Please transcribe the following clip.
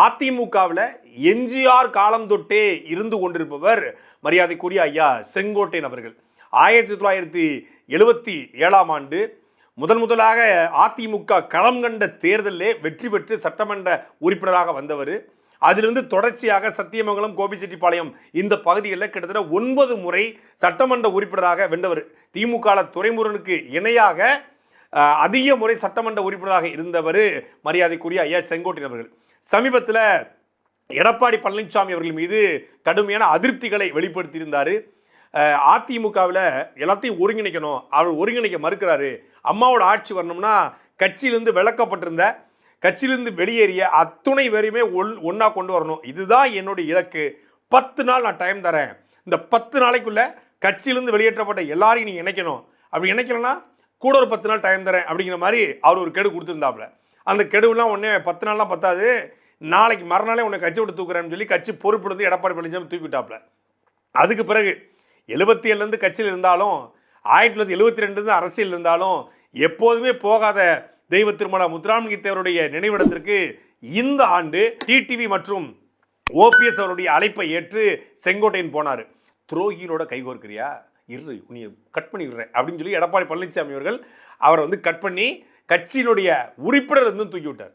அதிமுகவில் எம்ஜிஆர் காலம் தொட்டே இருந்து கொண்டிருப்பவர் மரியாதைக்குரிய ஐயா செங்கோட்டையன் அவர்கள். ஆயிரத்தி தொள்ளாயிரத்தி எழுபத்தி ஏழாம் ஆண்டு முதன் முதலாக அதிமுக களம் கண்ட தேர்தலிலே வெற்றி பெற்று சட்டமன்ற உறுப்பினராக வந்தவர். அதிலிருந்து தொடர்ச்சியாக சத்தியமங்கலம் கோபிச்செட்டிப்பாளையம் இந்த பகுதிகளில் கிட்டத்தட்ட ஒன்பது முறை சட்டமன்ற உறுப்பினராக வென்றவர். திமுக துறைமுருகனுக்கு இணையாக அதிக முறை சட்டமன்ற உறுப்பினராக இருந்தவர் மரியாதைக்குரிய ஐயா செங்கோட்டையன் அவர்கள். சமீபத்தில் எடப்பாடி பழனிசாமி அவர்கள் மீது கடுமையான அதிருப்திகளை வெளிப்படுத்தியிருந்தார். அதிமுகவில் எல்லாத்தையும் ஒருங்கிணைக்கணும். அவர் ஒருங்கிணைக்க மறுக்கிறாரு. அம்மாவோட ஆட்சி வரணும்னா கட்சியிலிருந்து விளக்கப்பட்டிருந்த கட்சியிலிருந்து வெளியேறிய அத்துணை பேரையுமே ஒல் ஒன்றா கொண்டு வரணும். இதுதான் என்னுடைய இலக்கு. பத்து நாள் நான் டைம் தரேன். இந்த பத்து நாளைக்குள்ளே கட்சியிலிருந்து வெளியேற்றப்பட்ட எல்லாரையும் நீ இணைக்கணும். அப்படி இணைக்கலன்னா கூட ஒரு பத்து நாள் டைம் தரேன் அப்படிங்கிற மாதிரி அவர் ஒரு கெடு கொடுத்துருந்தாப்புல. அந்த கெடுவெலாம் உடனே பத்து நாள்லாம் பத்தாது. நாளைக்கு மறுநாளே உன்னை கட்சி விட்டு தூக்குறேன்னு சொல்லி கட்சி பொறுப்பிலிருந்து எடப்பாடி பழனிசாமி தூக்கிவிட்டாப்புல அதுக்கு பிறகு எழுபத்தி ஏழுலேருந்து கட்சியில் இருந்தாலும் ஆயிரத்தி தொள்ளாயிரத்தி எழுபத்தி ரெண்டுலேருந்து அரசியல் இருந்தாலும் எப்போதுமே போகாத தெய்வ திருமண முத்துராமலிங்க தேவருடைய நினைவிடத்திற்கு இந்த ஆண்டு டிடிவி மற்றும் ஓபிஎஸ் அவருடைய அழைப்பை ஏற்று செங்கோட்டையன் போனார். துரோகிகளோட கைகோர்க்கிறியா இரு நீ கட் பண்ணிடுறேன் அப்படின்னு சொல்லி எடப்பாடி பழனிசாமி அவர்கள் அவரை வந்து கட் பண்ணி கட்சியினுடைய உறுப்பினர் இருந்து தூக்கி விட்டார்.